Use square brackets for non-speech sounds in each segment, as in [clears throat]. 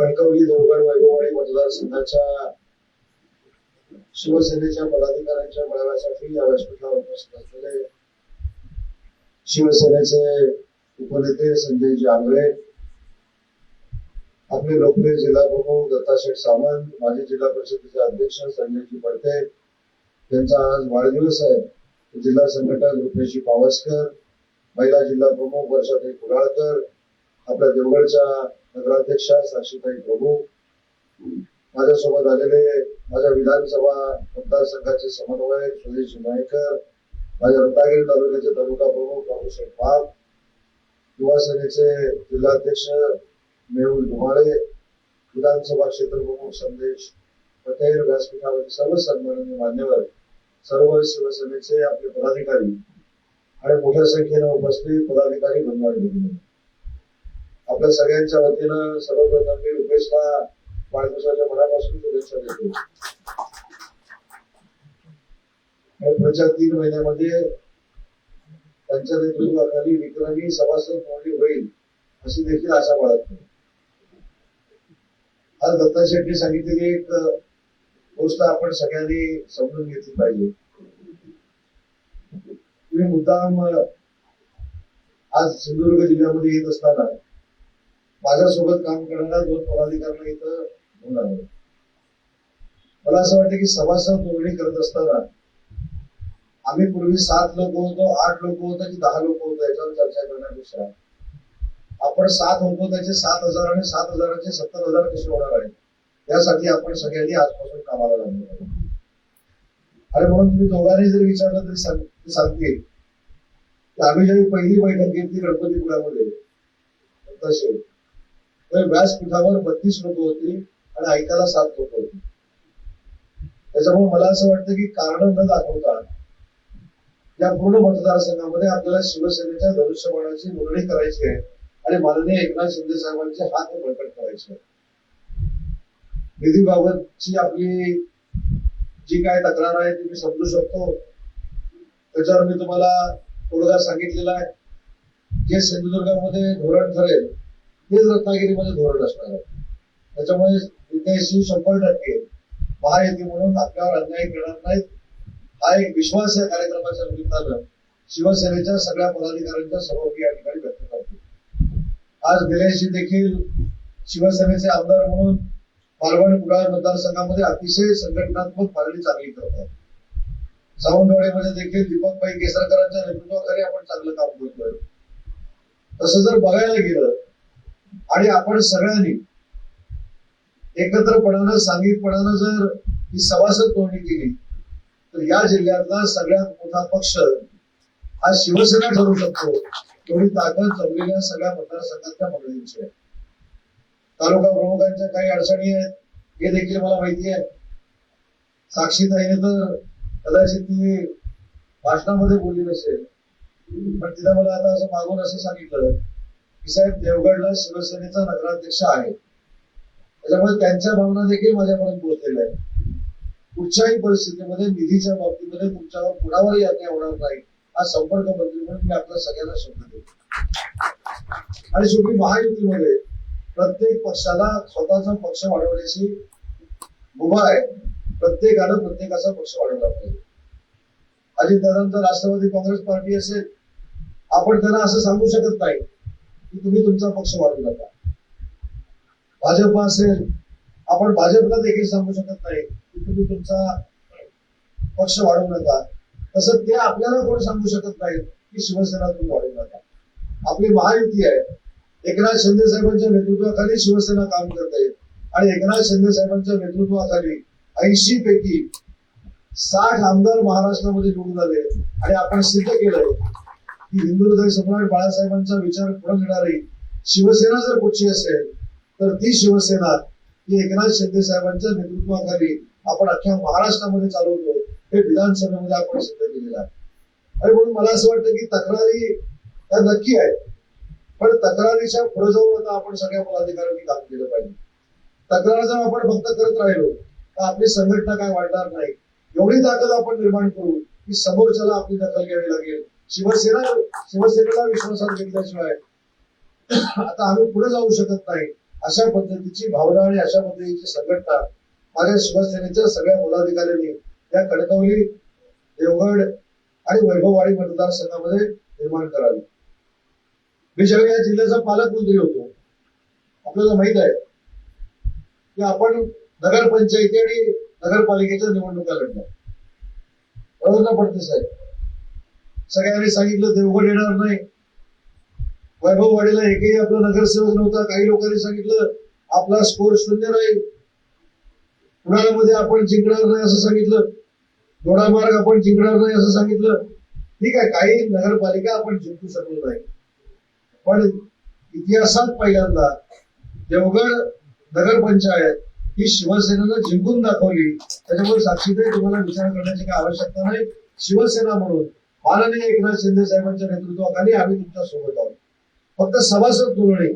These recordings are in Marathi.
कणकवली देवगड वैभववाडी मतदारसंघाच्या शिवसेनेच्या पदाधिकाऱ्यांच्या मेळाव्यासाठी या व्यासपीठावर उपस्थित असलेले शिवसेनेचे उपनेते संजय आंगळे आपले लोकप्रिय जिल्हा प्रमुख दत्ता शेठ सावंत माजी जिल्हा परिषदेचे अध्यक्ष संजयजी पडते त्यांचा आज वाढदिवस आहे. जिल्हा संघटक रुपेशी पावसकर महिला जिल्हा प्रमुख वर्षाताई कुडाळकर आपल्या देवगडच्या नगराध्यक्षा साक्षीताई प्रभू माझ्यासोबत आलेले माझ्या विधानसभा मतदारसंघाचे समन्वयक सुरेश नायकर माझ्या रत्नागिरी तालुक्याचे तालुका प्रमुख बाबूसाहेब पाल युवा सेनेचे जिल्हाध्यक्ष मेहुल धुमाळे विधानसभा क्षेत्र प्रमुख संदेश पटेल व्यासपीठावरील सर्व सन्माननीय मान्यवर सर्व शिवसेनेचे आपले पदाधिकारी आणि मोठ्या संख्येने उपस्थित पदाधिकारी बंधू आपल्या सगळ्यांच्या वतीनं सर्वप्रथम मी रुपेशला वाढदिवसाच्या मनापासून शुभेच्छा देतो. पुढच्या तीन महिन्यामध्ये त्यांच्या नेतृत्वाखाली विक्रमी सभासद मोठी होईल अशी देखील आशा बाळगतो. आज दत्ता शेट्टी सांगितलेली एक गोष्ट आपण सगळ्यांनी समजून घेतली पाहिजे. तुम्ही मुद्दाम आज सिंधुदुर्ग जिल्ह्यामध्ये येत असताना माझ्यासोबत काम करणाऱ्या दोन पदाधिकाऱ्यांना इथं घेऊन आले. मला असं वाटतं की सभासद नोंदणी करत असताना आम्ही पूर्वी सात लोक होतो आठ लोक होतो की दहा लोक होतो याच्यावर चर्चा करण्यापेक्षा. आपण सात होतो त्याचे सात हजार आणि सात हजाराचे सत्तर हजार कसे होणार आहे त्यासाठी आपण सगळ्यांनी आजपासून कामाला लागलो आणि म्हणून तुम्ही दोघांनी जर विचारलं तरी सांग- सांगते की आम्ही जेव्हा पहिली बैठक घेतली गणपतीपुळ्यामध्ये तसे. तर व्यासपीठावर बत्तीस लोक होती आणि ऐकायला सात लोक होती. त्याच्यामुळे मला असं वाटतं की कारण न दाखवता या पूर्ण मतदारसंघामध्ये आपल्याला शिवसेनेच्या धनुष्यबाणाची नोंदणी करायची आहे आणि माननीय एकनाथ शिंदे साहेबांचे हात बळकट करायचे आहे निधीबाबतची आपली जी काय तक्रार आहे ती मी समजू शकतो. त्याच्यावर मी तुम्हाला तोडगा सांगितलेला आहे. जे सिंधुदुर्गामध्ये धोरण ठरेल तेच रत्नागिरीमध्ये धोरण असणार आहे. त्याच्यामुळे विद्यार्थी शंभर टक्के महायुती म्हणून आपल्यावर अन्याय करणार नाहीत. हा एक विश्वास या कार्यक्रमाच्या निमित्तानं शिवसेनेच्या सगळ्या पदाधिकाऱ्यांच्या सहभागी या ठिकाणी व्यक्त करतो. आज दिलेशी देखील शिवसेनेचे आमदार म्हणून मालवण कुडाळ मतदारसंघामध्ये अतिशय संघटनात्मक मागणी चांगली करतात सावंतवाडीमध्ये देखील दीपकभाई केसरकरांच्या नेतृत्वाखाली आपण चांगलं काम करतोय. तसं जर बघायला गेलं आणि आपण सगळ्यांनी एकत्रपणानं सांघिकपणानं जर ही सभासद नोंदणी केली तर या जिल्ह्यातला सगळ्यात मोठा पक्ष हा शिवसेना ठरू शकतो. एवढी ताकद जमलेल्या सगळ्या मतदारसंघातल्या मंडळींची. आहे तालुका प्रमुखांच्या काही अडचणी आहेत हे देखील मला माहिती आहे. साक्षीताईने तर कदाचित ती भाषणामध्ये बोलली नसेल पण तिला मला आता असं मागून असं सांगितलं. साहेब देवगडला शिवसेनेचा नगराध्यक्ष आहे. त्याच्यामुळे त्यांच्या भावना देखील माझ्यापर्यंत पोहोचलेल्या आहेत. कुठच्याही परिस्थितीमध्ये निधीच्या बाबतीमध्ये तुमच्यावर कुणावर अन्याय होणार नाही हा संपर्क मंत्री म्हणून मी आपल्या सगळ्यांना शब्द देतो. आणि शेवटी महायुतीमध्ये प्रत्येक पक्षाला स्वतःचा पक्ष वाढवण्याची मुभा आहे. प्रत्येकानं प्रत्येकाचा पक्ष वाढवला पाहिजे. अजितदादांचा राष्ट्रवादी काँग्रेस पार्टी असेल आपण त्यांना असं सांगू शकत नाही. की तुम्ही तुमचा पक्ष वाढू नका. भाजप असेल आपण भाजपला देखील सांगू शकत नाही की तुम्ही तुमचा पक्ष वाढू नका. तसं ते आपल्याला कोण सांगू शकत नाही की शिवसेना तुम्ही वाढू नका. आपली महायुती आहे. एकनाथ शिंदे साहेबांच्या नेतृत्वाखाली शिवसेना काम करते आणि एकनाथ शिंदे साहेबांच्या नेतृत्वाखाली ऐंशी पैकी साठ आमदार महाराष्ट्रामध्ये निवडून आले. आणि आपण सिद्ध केलंय की हिंदू हृदय सम्राट बाळासाहेबांचा विचार पुढे घेणारी शिवसेना जर कुठची असेल तर ती शिवसेना ही एकनाथ शिंदे साहेबांच्या नेतृत्वाखाली आपण अख्ख्या महाराष्ट्रामध्ये चालवतो हे विधानसभेमध्ये आपण सिद्ध केलेलं आहे. आणि म्हणून मला असं वाटतं की तक्रारी त्या नक्की आहेत. पण तक्रारीच्या पुढे जाऊन आता आपण सगळ्या पदाधिकाऱ्यांनी काम केलं पाहिजे. तक्रार जर आपण फक्त करत राहिलो तर आपली संघटना काय वाढणार नाही? एवढी ताकद आपण निर्माण करू की समोरच्याला आपली दखल घ्यावी लागेल. शिवसेना शिवसेनेला विश्वासात घेतल्याशिवाय आता आम्ही पुढे जाऊ शकत नाही. अशा पद्धतीची भावना आणि अशा पद्धतीची संघटना माझ्या शिवसेनेच्या सगळ्या पदाधिकाऱ्यांनी या कणकवली देवगड आणि वैभववाडी मतदारसंघामध्ये निर्माण करावी. मी ज्यावेळी या जिल्ह्याचा पालकमंत्री होतो. आपल्याला माहीत आहे की आपण नगरपंचायती आणि नगरपालिकेच्या निवडणुका लढल्या बरोबर ना पडते साहेब? सगळ्यांनी सांगितलं देवगड येणार नाही. वैभव वैभववाडीला एकही आपला नगरसेवक नव्हता. काही लोकांनी सांगितलं आपला स्कोर शून्य राहील. उन्हाळ्यामध्ये आपण जिंकणार नाही असं सांगितलं. दोडामार्ग आपण जिंकणार नाही असं सांगितलं. ठीक आहे काही नगरपालिका आपण जिंकू शकलो नाही. पण इतिहासात पहिल्यांदा देवगड नगरपंचायत ही शिवसेनेनं जिंकून दाखवली. त्याच्यामुळे साक्षीदार तुम्हाला विचार करण्याची काही आवश्यकता नाही. शिवसेना म्हणून माननीय एकनाथ शिंदे साहेबांच्या नेतृत्वाखाली आम्ही तुमच्यासोबत आहोत. फक्त सभासद तुलणे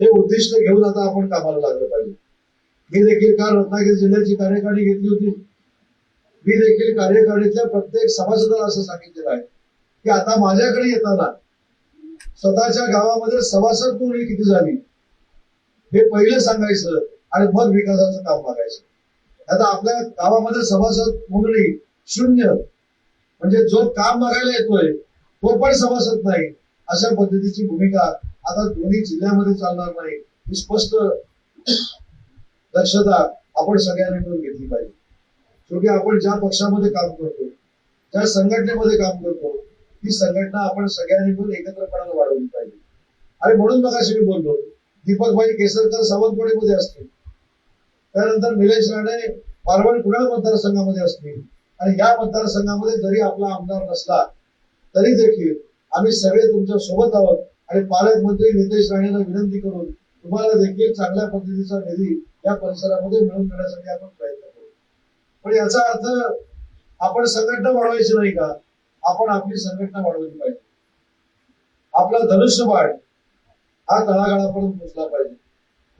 हे उद्दिष्ट घेऊन आता आपण कामाला लागलं पाहिजे. मी देखील काल रत्नागिरी जिल्ह्याची कार्यकारिणी घेतली होती. मी देखील कार्यकारिणीतल्या प्रत्येक सभासदाला असं सांगितलेलं आहे की आता माझ्याकडे येताना स्वतःच्या गावामध्ये सभासद नोंदणी किती झाली हे पहिले सांगायचं आणि मग विकासाचं काम मागायचं. आता आपल्या गावामध्ये सभासद नोंदणी शून्य. म्हणजे जो काम मागायला येतोय तो पण सभासद नाही. अशा पद्धतीची भूमिका आता दोन्ही जिल्ह्यामध्ये चालणार नाही ही स्पष्ट दक्षता आपण सगळ्यांनी मिळून घेतली पाहिजे. शेवटी आपण ज्या पक्षामध्ये काम करतो ज्या संघटनेमध्ये काम करतो ती संघटना आपण सगळ्यांनी मिळून एकत्रपणानं वाढवली पाहिजे. आणि म्हणून मगाशी मी बोललो दीपकभाई केसरकर सावंतवाडीमध्ये असतील. त्यानंतर निलेश राणे पारवड कुडाळ मतदारसंघामध्ये असतील. आणि या मतदारसंघामध्ये जरी आपला आमदार नसला तरी देखील आम्ही सगळे तुमच्यासोबत आहोत आणि पालकमंत्री नितेश राणेला विनंती करून तुम्हाला देखील चांगल्या पद्धतीचा निधी या परिसरामध्ये मिळवून देण्यासाठी आपण प्रयत्न करू. पण याचा अर्थ आपण संघटना वाढवायची नाही का? आपण आपली संघटना वाढवली पाहिजे. आपला धनुष्यबाण हा तळागाळापर्यंत पोहोचला पाहिजे.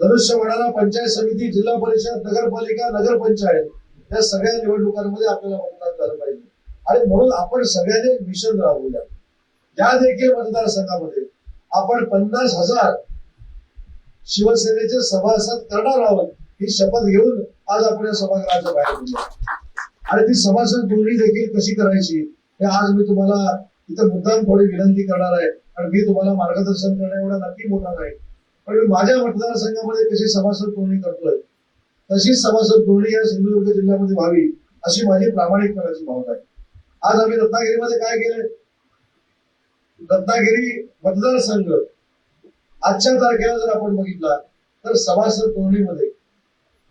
धनुष्यबाणाला पंचायत समिती जिल्हा परिषद नगरपालिका नगरपंचायत या सगळ्या निवडणुकांमध्ये आपल्याला मतदान झालं पाहिजे. आणि म्हणून आपण सगळ्यांनी मिशन राबवूया या देखील मतदारसंघामध्ये आपण पन्नास हजार शिवसेनेचे सभासद करणार आहोत ही शपथ घेऊन आज आपण या सभागृहाच्या बाहेर पडलो आणि ती सभासद जोडणी देखील कशी करायची हे आज मी तुम्हाला इथं मुद्दाम थोडी विनंती करणार आहे. आणि मी तुम्हाला मार्गदर्शन करण्या एवढा नक्की मोठा नाही. पण मी माझ्या मतदारसंघामध्ये कशी सभासद जोडणी करतोय तशीच सभासद नोंदणी या सिंधुदुर्ग जिल्ह्यामध्ये व्हावी अशी माझी प्रामाणिकपणाची भावना आहे. आज आम्ही रत्नागिरीमध्ये काय केलंय रत्नागिरी मतदारसंघ. आजच्या तारखेला जर आपण बघितला तर सभासद धोरणीमध्ये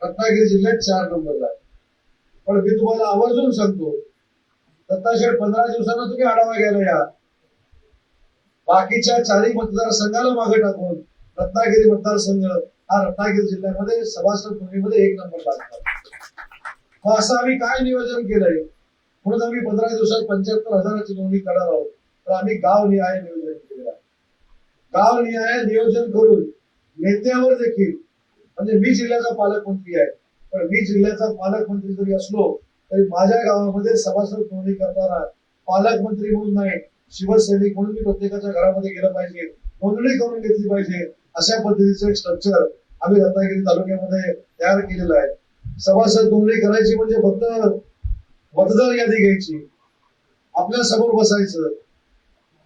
रत्नागिरी जिल्ह्यात चार नंबरला आहे. पण मी तुम्हाला आवर्जून सांगतो दत्ताशेठ पंधरा दिवसानं तुम्ही आढावा घ्यायला या. बाकीच्या चारही मतदारसंघाला मागे टाकून रत्नागिरी मतदारसंघ हा रत्नागिरी जिल्ह्यामध्ये सभासद नोंदणीमध्ये एक नंबर लागतो मग असं आम्ही काय नियोजन केलंय? म्हणून आम्ही पंधरा दिवसात पंच्याहत्तर हजाराची नोंदणी करणार आहोत. तर आम्ही गाव निहाय नियोजन केलेलं आहे. गाव निहाय नियोजन करून नेत्यावर देखील म्हणजे मी जिल्ह्याचा पालकमंत्री आहे पण मी जिल्ह्याचा पालकमंत्री जरी असलो तरी माझ्या गावामध्ये सभासद नोंदणी करताना पालकमंत्री म्हणून नाही शिवसैनिक म्हणून मी प्रत्येकाच्या घरामध्ये गेलं पाहिजे नोंदणी करून घेतली पाहिजे अशा पद्धतीचं एक स्ट्रक्चर आम्ही रत्नागिरी तालुक्यामध्ये तयार केलेलं आहे. सभासद नोंदणी करायची म्हणजे फक्त मतदार यादी घ्यायची. आपल्यासमोर बसायचं.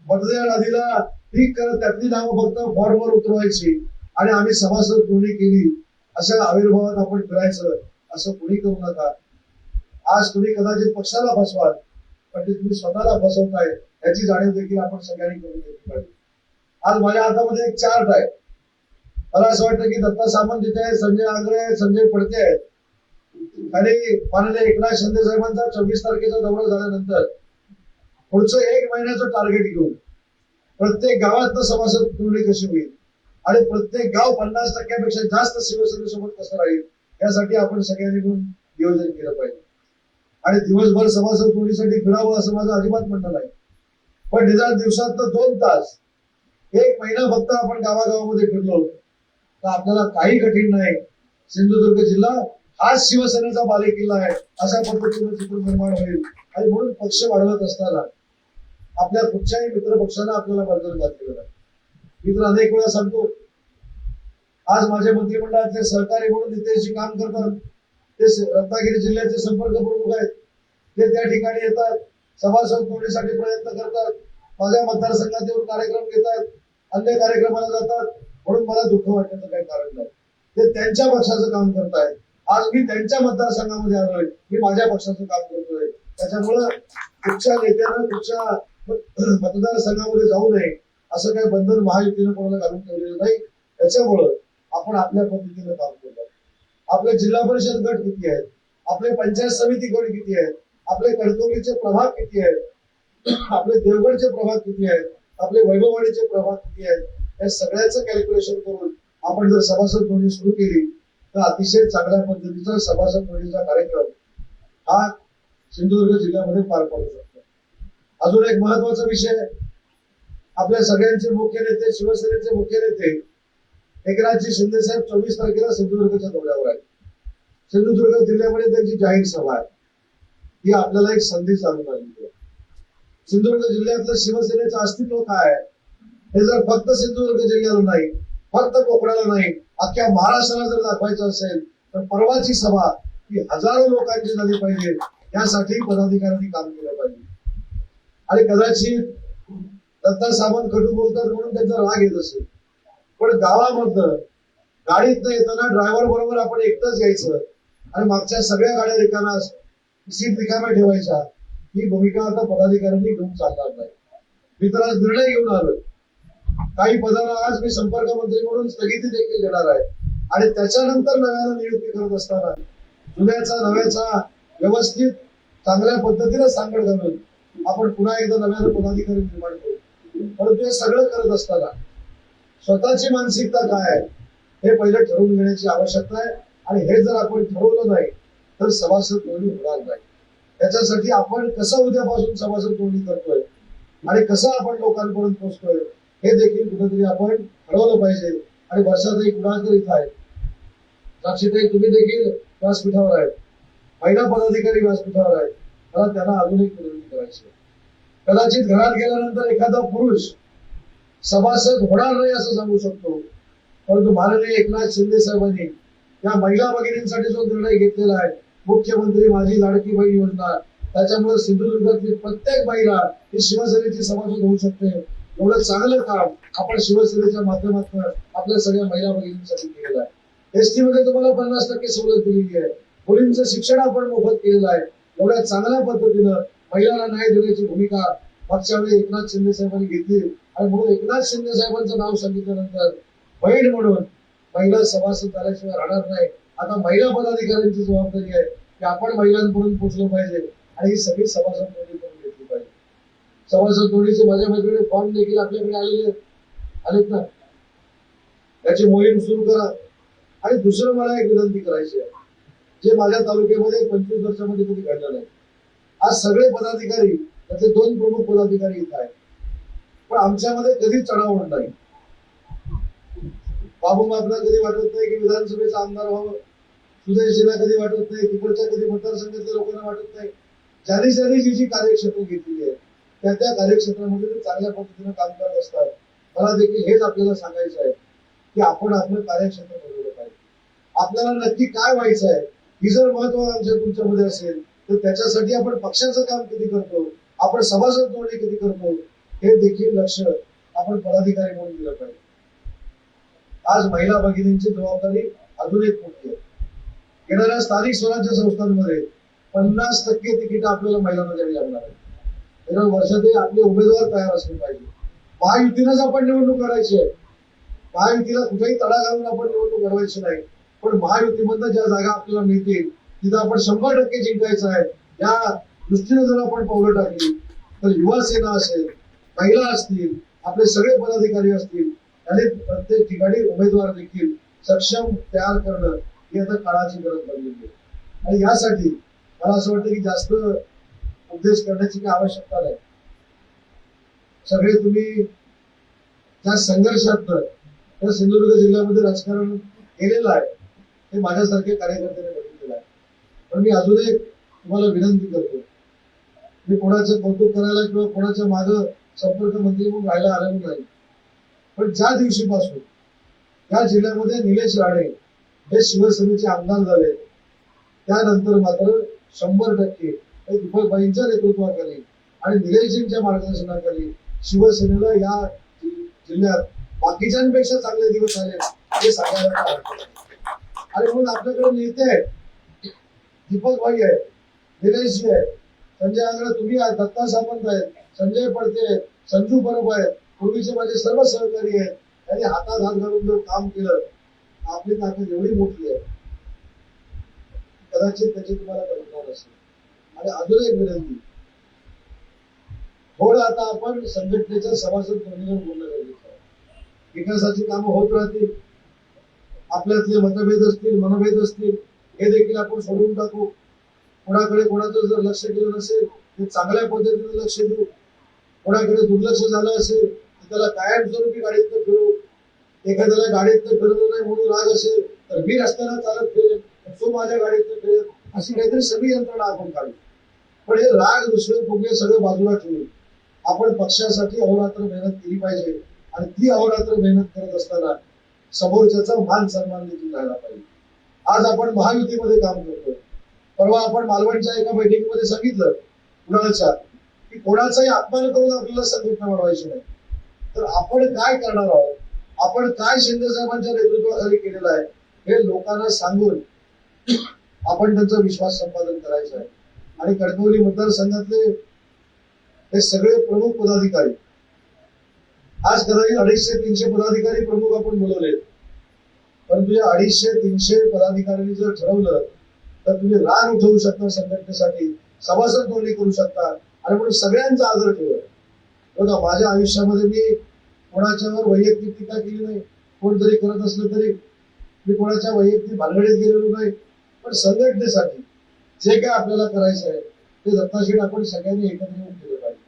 मतदार यादीला ठीक करत त्यातली नावं फक्त फॉर्मवर उतरवायची. आणि आम्ही सभासद नोंदणी केली. अशा आविर्भावात आपण फिरायचं असं कोणी करू नका. आज तुम्ही कदाचित पक्षाला फसवाल पण ते तुम्ही स्वतःला फसवताय याची जाणीव देखील आपण सगळ्यांनी करून घेतली पाहिजे. आज माझ्या हातामध्ये एक चार्ट आहे. मला असं वाटतं की दत्ता सामंत तिथे संजय आंग्रे संजय पडते आहेत. आणि माननीय एकनाथ शिंदे साहेबांचा चोवीस तारखेचा दौरा झाल्यानंतर पुढचं एक महिन्याचं टार्गेट घेऊन प्रत्येक गावात सभासद नोंदणी कशी होईल? आणि प्रत्येक गाव पन्नास टक्क्यापेक्षा जास्त शिवसेनेसोबत कसं राहील? यासाठी आपण सगळ्यांनी मिळून नियोजन केलं पाहिजे. आणि दिवसभर सभासद नोंदणीसाठी फिरावं असं माझं अजिबात म्हणणं नाही. पण निदान दिवसात दोन तास एक महिना फक्त आपण गावागावामध्ये फिरलो. तर आपल्याला काही कठीण नाही. सिंधुदुर्ग जिल्हा हाच शिवसेनेचा बालेकिल्ला आहे. अशा पद्धतीनं चित्र निर्माण होईल. आणि म्हणून पक्ष वाढवत असताना आपल्या कुठच्याही मित्र पक्षानं आपल्याला बंधन घातलेलं मी तर अनेक वेळा सांगतो आज माझे मंत्रिमंडळातले सहकारी म्हणून नितेशजी काम करतात ते रत्नागिरी जिल्ह्याचे संपर्क प्रमुख आहेत. ते त्या ठिकाणी येतात सभासद निवडीसाठी प्रयत्न करतात माझ्या मतदारसंघात येऊन कार्यक्रम घेतात अन्य कार्यक्रमाला जातात. म्हणून मला दुःख वाटण्याचं काही कारण नाही. ते त्यांच्या पक्षाचं काम करतायत. आज मी त्यांच्या मतदारसंघामध्ये आलोय. मी माझ्या पक्षाचं काम करतोय. त्याच्यामुळं कुठच्या नेत्यानं कुठच्या [clears throat] मतदारसंघामध्ये जाऊ नये असं काही बंधन महायुतीनं कोणाला घालून ठेवलेलं नाही. त्याच्यामुळं आपण आपल्या पद्धतीनं काम करतो आपले जिल्हा परिषद गट किती आहेत? आपले पंचायत समिती गट किती आहेत? आपले कणकवलीचे प्रभाग किती आहेत? [clears throat] आपले देवगडचे प्रभाग किती आहेत? आपले वैभववाडीचे प्रभाग किती आहेत? या सगळ्याचं कॅल्क्युलेशन करून आपण जर सभासद नोंदणी सुरू केली तर अतिशय चांगल्या पद्धतीचा सभासद नोंदणीचा कार्यक्रम हा सिंधुदुर्ग जिल्ह्यामध्ये पार पडू शकतो. अजून एक महत्त्वाचा विषय आपल्या सगळ्यांचे मुख्य नेते शिवसेनेचे मुख्य नेते एकनाथजी शिंदे साहेब चोवीस तारखेला सिंधुदुर्गच्या दौऱ्यावर आहेत. सिंधुदुर्ग जिल्ह्यामध्ये त्यांची जाहीर सभा आहे. ही आपल्याला एक संधी चालू आली सिंधुदुर्ग जिल्ह्यातलं शिवसेनेचं अस्तित्व काय आहे? हे जर फक्त सिंधुदुर्ग जिल्ह्याला नाही फक्त कोकणाला नाही अख्ख्या महाराष्ट्राला जर दाखवायचं असेल तर परवाची सभा ही हजारो लोकांची झाली पाहिजे. यासाठी पदाधिकाऱ्यांनी काम केलं पाहिजे. आणि कदाचित दत्ता सावंत खडू बोलतात म्हणून त्यांचा राग येत असेल. पण गावामधलं गाडीत येताना ड्रायव्हर बरोबर आपण एकटंच यायचं. आणि मागच्या सगळ्या गाड्या रिकाम्या सीट रिकाम्या ठेवायच्या. ही भूमिका आता पदाधिकाऱ्यांनी घेऊन चालणार नाही. मी तर आज निर्णय घेऊन आलोय. काही पदांना आज मी संपर्क मंत्री म्हणून स्थगिती देखील देणार आहे. आणि त्याच्यानंतर नव्यानं नियुक्ती करत असताना जुन्याचा नव्याचा व्यवस्थित चांगल्या पद्धतीने सांगड घालून आपण पुन्हा एकदा नव्यानं पदाधिकारी निर्माण करू. परंतु हे सगळं करत असताना स्वतःची मानसिकता काय आहे हे पहिलं ठरवून घेण्याची आवश्यकता आहे. आणि हे जर आपण ठरवलं नाही तर सभासद नोंदणी होणार नाही. त्याच्यासाठी आपण कसं उद्यापासून सभासद नोंदणी करतोय आणि कसं आपण लोकांपर्यंत पोहोचतोय हे देखील कुठेतरी आपण ठरवलं पाहिजे. आणि वर्षातही कुणाल तर इथं आहे साक्षीताई तुम्ही देखील व्यासपीठावर आहेत. महिला पदाधिकारी व्यासपीठावर आहेत. मला त्यांना अजून एक विनंती करायची कदाचित घरात गेल्यानंतर एखादा पुरुष सभासद होणार नाही असं सांगू शकतो. परंतु माननीय एकनाथ शिंदे साहेबांनी या महिला भगिनींसाठी जो निर्णय घेतलेला आहे मुख्यमंत्री माझी लाडकी बहीण योजना त्याच्यामुळे सिंधुदुर्गातली प्रत्येक महिला ही शिवसेनेची सभासद होऊ शकते. एवढं चांगलं काम आपण शिवसेनेच्या माध्यमातून आपल्या सगळ्या महिला भगिनींसाठी केलेलं आहे. एसटी मध्ये तुम्हाला पन्नास टक्के सवलत दिलेली आहे. मुलींचं शिक्षण आपण मोफत केलेलं आहे. एवढ्या चांगल्या पद्धतीनं महिलांना न्याय देण्याची भूमिका मागच्या वेळी एकनाथ शिंदे साहेबांनी घेतली. आणि म्हणून एकनाथ शिंदे साहेबांचं नाव सांगितल्यानंतर बहीण म्हणून महिला सभासद झाल्याशिवाय राहणार नाही. आता महिला पदाधिकाऱ्यांची जबाबदारी आहे की आपण महिलांपर्यंत पोहोचलं पाहिजे. आणि ही सगळी सभासद नोंदणी करून घेतली पाहिजे सभासद माझ्या मैत्रिणी फॉर्म देखील आपल्याकडे आलेले आलेत ना. त्याची मोहीम सुरू करा. आणि दुसरं मला एक विनंती करायची आहे. जे माझ्या तालुक्यामध्ये पंचवीस वर्षामध्ये कधी घडलं नाही. आज सगळे पदाधिकारी त्याचे दोन प्रमुख पदाधिकारी इथं आहेत. पण आमच्यामध्ये कधीच चढावण नाही. बाबू आपल्याला कधी वाटत नाही की विधानसभेचा आमदार व्हावं? सुदेशजीला कधी वाटत नाही? तिकडच्या कधी मतदारसंघातल्या लोकांना वाटत नाही? ज्यांनी ज्यांनी जी जी कार्यक्षेत्र घेतलेली आहे त्या त्या कार्यक्षेत्रामध्ये ते चांगल्या पद्धतीने काम करत असतात. मला देखील हेच आपल्याला सांगायचं आहे की आपण आपलं कार्यक्षेत्र बदललं पाहिजे. आपल्याला नक्की काय व्हायचं आहे ही जर महत्त्व आमच्या तुमच्यामध्ये असेल तर त्याच्यासाठी आपण पक्षाचं काम किती करतो आपण सभासद जोडणी किती करतो हे देखील लक्ष आपण पदाधिकारी म्हणून दिलं पाहिजे. आज महिला भगिनींची जबाबदारी अजून एक मोठी आहे. येणाऱ्या स्थानिक स्वराज्य संस्थांमध्ये पन्नास टक्के तिकीट आपल्याला महिलांना द्यावी लागणार आहे त्यामुळे वर्षातही आपले उमेदवार तयार असले पाहिजे. महायुतीनंच आपण निवडणूक करायची आहे. महायुतीला कुठेही तडा घालून आपण निवडणूक करायची नाही. पण महायुतीमधनं ज्या जागा आपल्याला मिळतील तिथं आपण शंभर टक्के जिंकायचं आहे. या दृष्टीने जर आपण पावलं टाकली तर युवा सेना असेल महिला असतील आपले सगळे पदाधिकारी असतील आणि प्रत्येक ठिकाणी उमेदवार देखील सक्षम तयार करणं ही आता काळाची गरज बनलेली आहे. आणि यासाठी मला असं वाटतं की जास्त उपदेश करण्याची काही आवश्यकता नाही. सगळे तुम्ही त्या संघर्षात त्या सिंधुदुर्ग जिल्ह्यामध्ये राजकारण केलेलं आहे हे माझ्यासारखे कार्यकर्त्याने बघितलेलं आहे. पण मी अजून एक तुम्हाला विनंती करतो मी कोणाचं कौतुक करायला किंवा कोणाच्या माझं संपर्क मंत्री म्हणून राहायला आलेलो नाही. पण ज्या दिवशीपासून या जिल्ह्यामध्ये निलेश राणे हे शिवसेनेचे आमदार झाले त्यानंतर मात्र शंभर टक्के हे नेतृत्वाखाली आणि निलेशजींच्या मार्गदर्शनाखाली शिवसेनेला या जिल्ह्यात बाकीच्यांपेक्षा चांगले दिवस आले. हे सांगायला आणि म्हणून आपल्याकडे नेते आहेत. दीपकबाई आहेत. निलेशजी आहेत. संजय आंगडे तुम्ही आहात. दत्ता सामंत आहेत. संजय पडते आहेत. संजू परब आहेत. पूर्वीचे माझे सर्व सहकारी आहेत. त्यांनी हातात हात घालून जर काम केलं आपली ताकद एवढी मोठी आहे. कदाचित त्याची तुम्हाला कल्पना नसेल. आणि अजून एक विनंती. थोडं आता आपण संघटनेच्या सभासद प्रतिनिधी बोलणं गरजेचं आहे. विकासाची कामं होत राहतील. आपल्यातले मतभेद असतील मनभेद असतील हे देखील आपण सोडून टाकू. कोणाकडे कोणाचं जर लक्ष गेलं नसेल ते चांगल्या पद्धतीने लक्ष देऊ. कोणाकडे दुर्लक्ष झालं असेल तर त्याला कायमस्वरूपी गाडीतनं फिरू एखाद्याला गाडीतनं फिरवलं नाही म्हणून राग असेल तर मी रस्त्याला चालत फिरेन तर तो माझ्या गाडीतनं फिरेल. अशी काहीतरी सगळी यंत्रणा आपण काढू. पण हे राग दुसरे फुगे सगळे बाजूला ठेवून आपण पक्षासाठी अहोरात्र मेहनत केली पाहिजे आणि ती अहोरात्र मेहनत करत असताना समोरच्याचा मान सन्मान देखील राहिला पाहिजे. आज आपण महायुतीमध्ये काम करतोय. परवा आपण मालवणच्या एका बैठकीमध्ये सांगितलं कुणाच्या? की कोणाचाही अपमान करून आपल्याला संघटना वाढवायची नाही. तर आपण काय करणार आहोत? आपण काय शिंदे साहेबांच्या नेतृत्वाखाली केलेलं आहे? हे लोकांना सांगून आपण त्यांचा विश्वास संपादन करायचा आहे. आणि कणकवली मतदारसंघातले हे सगळे प्रमुख पदाधिकारी. आज कदाचित अडीचशे तीनशे पदाधिकारी प्रमुख आपण बोलवले. पण तुझे अडीचशे तीनशे पदाधिकाऱ्यांनी जर ठरवलं तर तुम्ही रान उठवू शकता संघटनेसाठी सभासद नोंदणी करू शकता. आणि म्हणून सगळ्यांचा आदर ठेवा. बघा माझ्या आयुष्यामध्ये मी कोणाच्यावर वैयक्तिक टीका केली नाही. कोण जरी करत असलं तरी मी कोणाच्या वैयक्तिक भानगडीत गेलेलो नाही. पण संघटनेसाठी जे काय आपल्याला करायचं आहे ते दत्ताशीड आपण सगळ्यांनी एकत्र येऊन केलं पाहिजे.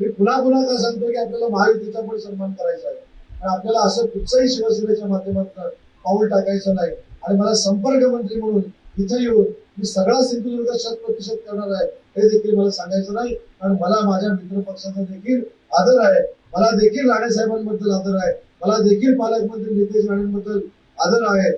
मी पुन्हा पुन्हा का सांगतो की आपल्याला महायुतीचा पण सन्मान करायचा आहे. आणि आपल्याला असं कुठचंही शिवसेनेच्या माध्यमातून पाऊल टाकायचं नाही. आणि मला संपर्क मंत्री म्हणून इथे येऊन मी सगळा सिंधुदुर्ग शत प्रतिशत करणार आहे हे देखील मला सांगायचं नाही. आणि मला माझ्या मित्र पक्षाचा देखील आदर आहे. मला देखील राणे साहेबांबद्दल आदर आहे. मला देखील पालकमंत्री नितेश राणेंबद्दल आदर आहे.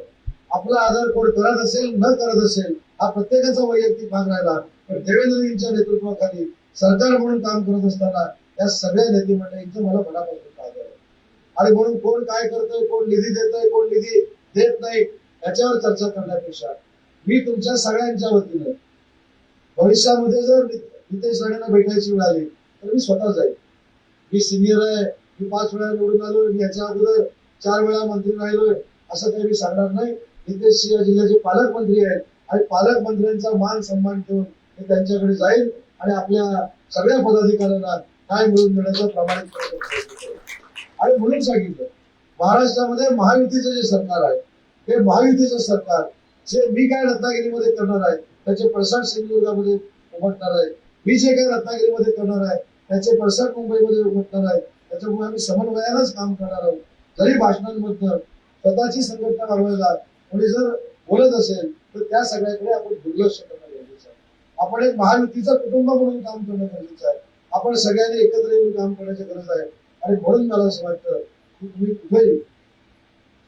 आपला आदर कोण करत असेल न करत असेल हा प्रत्येकाचा वैयक्तिक भाग राहिला. पण देवेंद्रजींच्या नेतृत्वाखाली सरकार म्हणून काम करत असताना या सगळ्या नेते मंडळींचं मला मनापासून पाहिजे आणि म्हणून कोण काय करतोय कोण निधी देतोय कोण निधी देत नाही याच्यावर चर्चा करण्यापेक्षा मी तुमच्या सगळ्यांच्या वतीनं भविष्यामध्ये जर नितेश राणेंना भेटायची वेळ आली तर मी स्वतः जाईल. मी सिनियर आहे मी पाच वेळा निवडून आलोय मी याच्या अगोदर चार वेळा मंत्री राहिलोय असं काही मी सांगणार नाही. नितेश या जिल्ह्याचे पालकमंत्री आहेत. आणि पालकमंत्र्यांचा मान सन्मान ठेवून मी त्यांच्याकडे जाईल आणि आपल्या सगळ्या पदाधिकाऱ्यांना काय मिळून देण्याचा प्रामाणिक प्रयत्न आणि म्हणून सांगितलं महाराष्ट्रामध्ये महायुतीचं जे सरकार आहे हे महायुतीचं सरकार जे मी काय रत्नागिरीमध्ये करणार आहे त्याचे पडसाद सिंधुदुर्गामध्ये उमटणार आहे. मी जे काय रत्नागिरीमध्ये करणार आहे त्याचे पडसाद मुंबईमध्ये उमटणार आहे. त्याच्यामुळे आम्ही समन्वयानंच काम करणार आहोत. जरी भाषणांमधनं स्वतःची संघटना वाढवायला कोणी जर बोलत असेल तर त्या सगळ्याकडे आपण दुर्लक्ष करणं गरजेचं आहे. आपण एक महायुतीचं कुटुंब म्हणून काम करणं गरजेचं आहे. आपण सगळ्यांनी एकत्र येऊन काम करण्याची गरज आहे. आणि म्हणून मला असं वाटतं की तुम्ही कुठेही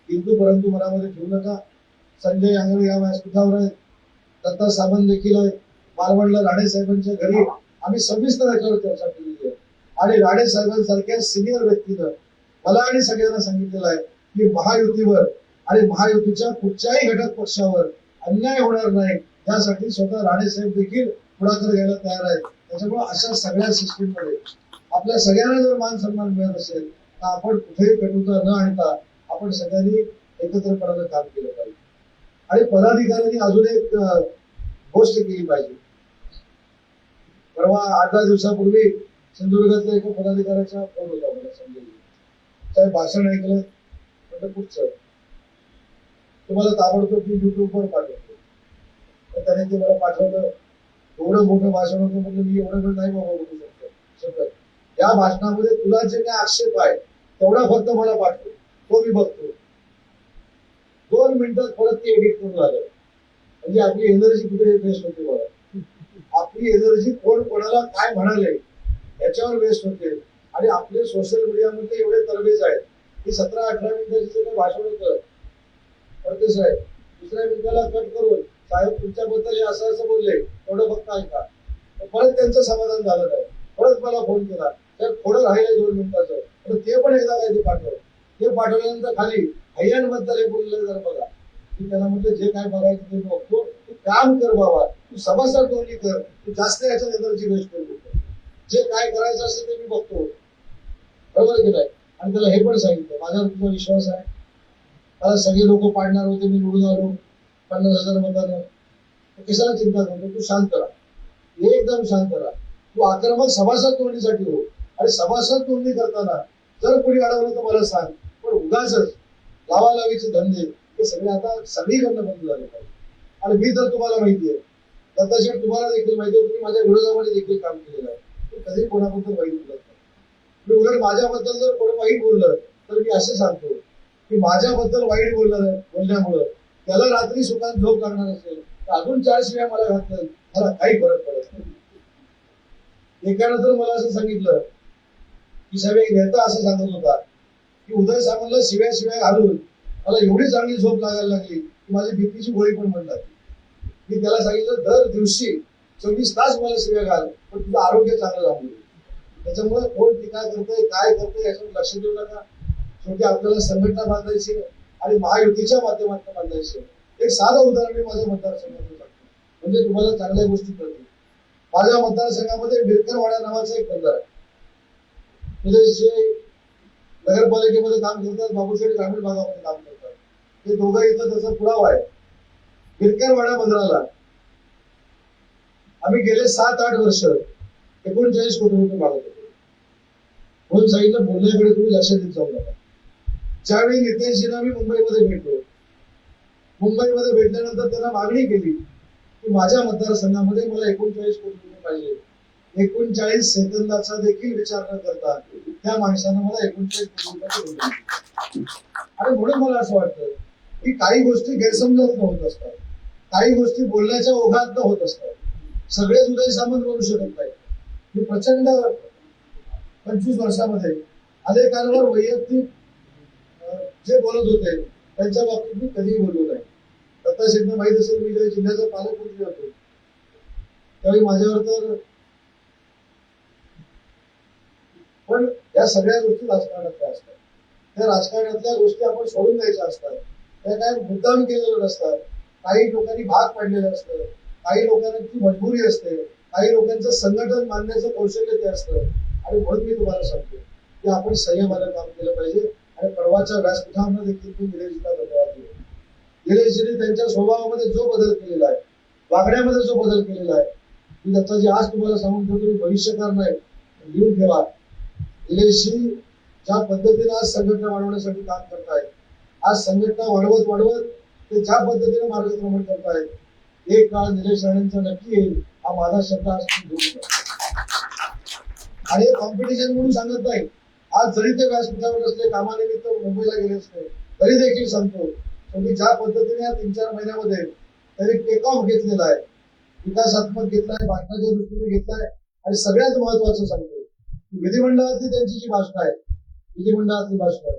हिंदू परंतु मनामध्ये ठेवू नका. संजय अंगणे या व्यासपीठावर आहेत. दत्ता सामंत देखील आहे मालवणला राणे साहेबांच्या घरी आम्ही सविस्तर याच्यावर चर्चा केलेली आहे. आणि राणे साहेबांसारख्या सिनियर व्यक्तीनं मला आणि सगळ्यांना सांगितलेलं आहे की महायुतीवर आणि महायुतीच्या कुठच्याही घटक पक्षावर अन्याय होणार नाही. यासाठी स्वतः राणे साहेब देखील पुढाकार घ्यायला तयार आहेत. त्याच्यामुळे अशा सगळ्या सिस्टीममध्ये आपल्या सगळ्यांना जर मान सन्मान मिळत असेल तर आपण कुठेही कटुता न आणता आपण सगळ्यांनी एकत्रपणानं काम केलं पाहिजे. आणि पदाधिकाऱ्यांनी अजून एक गोष्ट केली पाहिजे. परवा आठ दहा दिवसापूर्वी सिंधुदुर्गातल्या एका पदाधिकाऱ्याचा फोन होता मला समजेल साहेब भाषण ऐकलं म्हणजे पुढचं तुम्हाला ताबडतोब मी युट्यूबवर पाठवतो. तर त्याने ते मला पाठवलं. एवढं मोठं भाषण होतं म्हणजे मी एवढं वेळ नाही बाबा बोलू शकतो शकत या भाषणामध्ये तुला जे काय आक्षेप आहे तेवढा फक्त मला पाठव. तो मी बघतो. दोन मिनिटात परत ते एडिट करून आलं. म्हणजे आपली एनर्जी कुठे वेस्ट होते बघा. आपली एनर्जी कोण कोणाला काय म्हणाले याच्यावर वेस्ट होते. आणि आपले सोशल मीडियामध्ये एवढे तरबेज आहेत. की सतरा अठरा मिनिटाचे जे काही भाषण होतं पडते साहेब दुसऱ्या मिनिटाला कट करून साहेब तुमच्याबद्दल हे असं असं बोलले थोडं फक्त ऐका. परत त्यांचं समाधान झालं नाही. परत मला फोन केला. तर थोडं राहिलंय दोन मिनिटाचं. पण ते पण एकदा काहीतरी ते पाठव ते पाठवल्यानंतर खाली हय्यानबद्दल हे बोललेलं जर बघा. मी त्याला म्हटलं जे काय बघायचं ते बघतो. तू काम कर बाबा. तू सभासद दोन्ही कर तू जास्त याच्या एनर्जी वेस्ट करू जे काय करायचं असेल ते मी बघतो. बरोबर की नाही? आणि त्याला हे पण सांगितलं. माझ्यावर तुझा विश्वास आहे. मला सगळे लोक पाडणार होते मी निवडून आलो. पन्नास हजार मतानं कशाला चिंता करतो तू शांत राहा. एकदम शांत राहा. तू आक्रमक सभासद तोडणीसाठी हो. आणि सभासद तोडणी करताना जर कोणी अडवलं तर मला सांग. पण उगाच लावालावीचे धंदे. हे सगळे आता सगळीकडनं बंद झाले पाहिजे आणि मी तर तुम्हाला माहिती आहे. दत्ताशेठ तुम्हाला देखील माहिती आहे. तुम्ही माझ्या विरोधामध्ये देखील काम केलेलं आहे. कधी कोणाबद्दल वाईट बोलत नाही. मी उलट माझ्याबद्दल जर कोणी वाईट बोललं तर मी असे सांगतो. की माझ्याबद्दल वाईट बोलणार बोलल्यामुळं त्याला रात्री सुखात झोप लागणार असेल. तर अजून चार शिव्या मला घातलं मला काही फरक पडत नाही. एकानं तर मला असं सांगितलं की साहेब एक नेता असं सांगत होता की उदय सामंतला शिव्या शिव्या घालून मला एवढी चांगली झोप लागायला लागली की माझी भीतीची गोळी पण म्हणतात. मी त्याला सांगितलं दर दिवशी चोवीस तास मला शिव्या घाल पण तुझं आरोग्य चांगलं राहू त्याच्यामुळे कोण टीका करतोय काय करतोय याच्यावर लक्ष देऊ नका. म्हणजे आपल्याला संघटना बांधायची आणि महायुतीच्या माध्यमातून बांधायची एक साधं उदाहरण मी माझ्या मतदारसंघातून सांगतो. म्हणजे तुम्हाला चांगल्या गोष्टी कळतील. माझ्या मतदारसंघामध्ये बिरकरवाडा नावाचा एक बंदर आहे. म्हणजे जे नगरपालिकेमध्ये काम करतात बाबूशेठ ग्रामीण भागामध्ये काम करतात. ते दोघं इथं त्याचा पुरावा आहे. बिरकरवाडा बंदराला. आम्ही गेले सात आठ वर्ष एकोणचाळीस कोटी रुपये मागत होतो. म्हणून सांगितलं बोलण्याकडे तुम्ही लक्ष देत जाऊ नका. ज्यावेळी नितेशजींना मी मुंबईमध्ये भेटलो मुंबईमध्ये भेटल्यानंतर त्यांना मागणी केली की माझ्या मतदारसंघामध्ये मला एकोणचाळीस कोटी रुपये पाहिजे. एकोणचाळीस सेकंदाचा देखील विचार न करता त्या माणसानं मला एकोणचाळीस कोटी रुपये आणि म्हणून मला असं वाटतं की काही गोष्टी गैरसमजात होत असतात. काही गोष्टी बोलण्याच्या ओघात होत असतात. सगळेच उदय सामंत बोलू शकत नाही मी प्रचंड पंचवीस वर्षामध्ये अनेकांवर वैयक्तिक जे बोलत होते त्यांच्या बाबतीत मी कधीही बोललो नाही. दत्ता शेटने माहीत असेल मी ज्या जिल्ह्याचा पालकमंत्री होतो त्यावेळी माझ्यावर तर पण या सगळ्या गोष्टी राजकारणातल्या असतात. त्या राजकारणातल्या गोष्टी आपण सोडून द्यायच्या असतात. त्या काय मुद्दाम केलेलं नसतात. काही लोकांनी भाग पाडलेलं असतं. काही लोकांची मजबुरी असते. काही लोकांचं संघटन मानण्याचं कौशल्य ते असतं. आणि म्हणून मी तुम्हाला सांगतो की आपण संयमानं काम केलं पाहिजे. आणि परवाच्या व्यासपीठावर देखील मी निलेशजीला धन्यवाद दिले निलेशजीने त्यांच्या स्वभावामध्ये जो बदल केलेला आहे वागण्यामध्ये जो बदल केलेला आहे मी दत्ताजी आज तुम्हाला सांगून ठेवतो मी भविष्यकार नाही लिहून ठेवा. निलेशजी ज्या पद्धतीने आज संघटना वाढवण्यासाठी काम करतायत आज संघटना वाढवत वाढवत ते ज्या पद्धतीने मार्गक्रमण करतायत एक काळ निलेश राणेंचा नक्की येईल हा माझा शब्द आज आणि कॉम्पिटिशन म्हणून सांगत नाही आज जरी ते व्यासपीठावर असले कामानिमित्त मुंबईला गेले असले तरी देखील सांगतो तुम्ही ज्या पद्धतीने या तीन चार महिन्यामध्ये त्यांनी टेक ऑफ घेतलेला आहे विकासात्मक घेतलाय भाषणाच्या दृष्टीने घेतलाय आणि सगळ्यात महत्वाचं सांगतो विधिमंडळातली त्यांची जी भाषणं आहे विधिमंडळातली भाषणं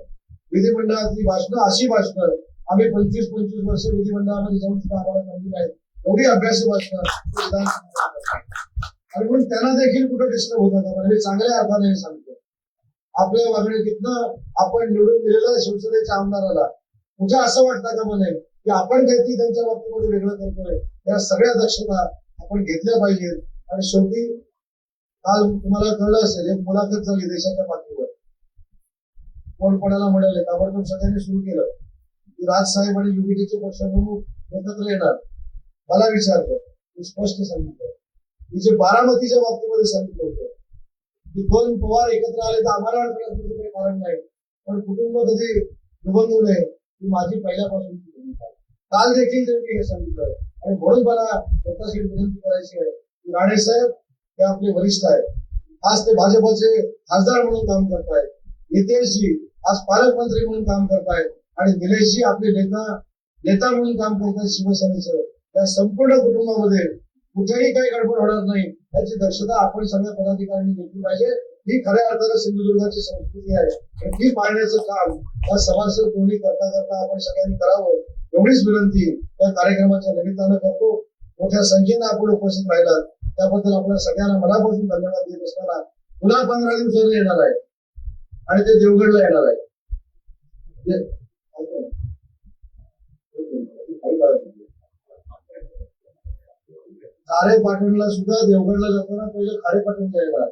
विधिमंडळातली भाषणं अशी भाषणं आम्ही पंचवीस पंचवीस वर्ष विधिमंडळामध्ये जाऊन सुद्धा आम्हाला सांगली आहे एवढी अभ्यास भाषणं आणि म्हणून त्यांना देखील कुठं डिस्टर्ब होत नका म्हणजे चांगल्या अर्थाने हे सांगतो. आपल्या वागणुकीतनं आपण निवडून दिलेल्या शिवसेनेच्या आमदाराला. तुझ्या असं वाटतं का मला की आपण काहीतरी त्यांच्या बाबतीमध्ये वेगळं करतोय. या सगळ्या दक्षता आपण घेतल्या पाहिजेत. आणि शेवटी काल तुम्हाला कळलं असेल एक मुलाखत झाली देशाच्या पातळीवर. कोण कोणाला म्हणाले ताबडतोब सगळ्यांनी सुरू केलं. की राजसाहेब आणि युपीटीचे पक्षप्रमुख एकत्र येणार. मला विचारलं मी स्पष्ट सांगितलं. मी जे बारामतीच्या बाबतीमध्ये सांगितलं होतं दोन पवार एकत्र आले तर आम्हाला अडचण काही कारण नाही. पण कुटुंब कधी निबंधू नये ही माझी पहिल्यापासून काल देखील त्यांनी हे सांगितलं. आणि म्हणून मला स्वतःशी विनंती करायची आहे की राणे साहेब हे आपले वरिष्ठ आहेत. आज ते भाजपचे खासदार म्हणून काम करतायत. नितेशजी आज पालकमंत्री म्हणून काम करतायत. आणि निलेशजी आपले नेता नेता म्हणून काम करतायत शिवसेनेचं. या संपूर्ण कुटुंबामध्ये कुठेही काही गडबड होणार नाही. याची दक्षता आपण सगळ्या पदाधिकाऱ्यांनी घेतली पाहिजे. ही खऱ्या अर्थानं सिंधुदुर्गाची संस्कृती आहे. ती पाळण्याचं काम या सभासद कोणी करता करता आपण सगळ्यांनी करावं एवढीच विनंती या कार्यक्रमाच्या निमित्तानं करतो. मोठ्या संख्येनं आपण उपस्थित राहिलात. त्याबद्दल आपल्या सगळ्यांना मनापासून धन्यवाद देत असताना पुन्हा पंधरा दिवसांनी येणार आहे. आणि ते देवगडला येणार आहे जे- खारे पाटणला सुद्धा देवगडला जाताना पहिले खारे पाटणला येणार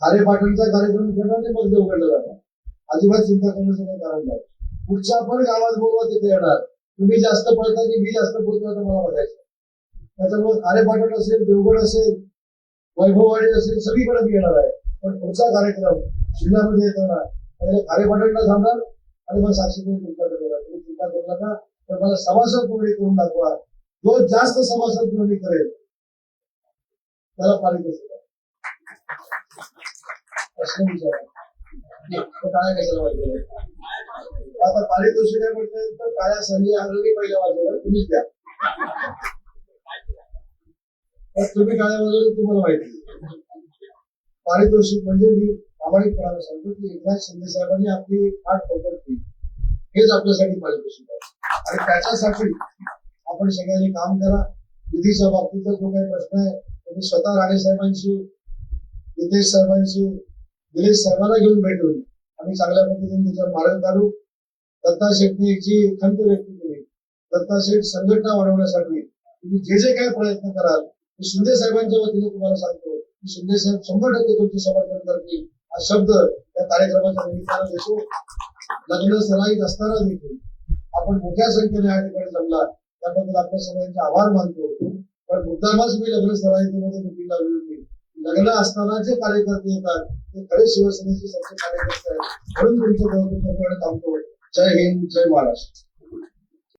खारे पाटणचा कार्यक्रम करणार आणि मग देवगडला जाणार अजिबात चिंता करण्याचं काही कारण नाही. पुढच्या पण गावात बोलवा तिथे येणार. तुम्ही जास्त पळता की मी जास्त बोलतो आता मला बघायचं. त्याच्यामुळे खारे पाटण असेल देवगड असेल वैभववाडी असेल सगळीकडे मी येणार आहे. पण पुढचा कार्यक्रम जिल्ह्यामध्ये येताना पहिले खारे पाटणला थांबणार आणि मग साक्षी तुमच्याकडे येणार. तुम्ही चिंता करू नका. पण मला सभासद पूर्ण करून दाखवा. जो जास्त समाजात नोंदणी करेल त्याला पारितोषिक प्रश्न विचारा. कशाला पाहिजे आता पारितोषिक आहे म्हटलं तर काळ्या संधी ऑलरेडी पहिल्या बाजूला तुम्हीच द्या. तुम्ही काळ्या वाजवले तुम्हाला माहिती पारितोषिक म्हणजे मी प्रामाणिकपणाने सांगतो की एकनाथ शिंदे साहेबांनी आपली आठ पकड केली हेच आपल्यासाठी पारितोषिक आहे. आणि त्याच्यासाठी आपण सगळ्यांनी काम करा. निधीच्या बाबतीतला जो काही प्रश्न आहे तो मी स्वतः राणे साहेबांशी नितेश साहेबांशी निलेश साहेबांना घेऊन भेटून आम्ही चांगल्या पद्धतीने त्याच्यावर मार्ग काढू. दत्ता शेटने जी खंत व्यक्त केली दत्ता शेठ संघटना वाढवण्यासाठी तुम्ही जे जे काही प्रयत्न कराल मी शिंदे साहेबांच्या वतीने तुम्हाला सांगतो की शिंदे साहेब शंभर टक्के तुमचे समर्थन करतील. हा शब्द या कार्यक्रमाच्या निमित्तानं देतो. लग्न सराईत असताना देखील आपण मोठ्या संख्येने या ठिकाणी जमला त्याबद्दल आपल्या सगळ्यांचे आभार मानतो. पण मुद्दामच मी लग्न सराईतीमध्ये मिटिंग लावली होती. लग्न असताना जे कार्यकर्ते येतात ते खरे शिवसेनेचे सच्चे कार्यकर्ते आहेत. म्हणून तुमचं काम करण्याकडे थांबतो जय हिंद जय महाराष्ट्र.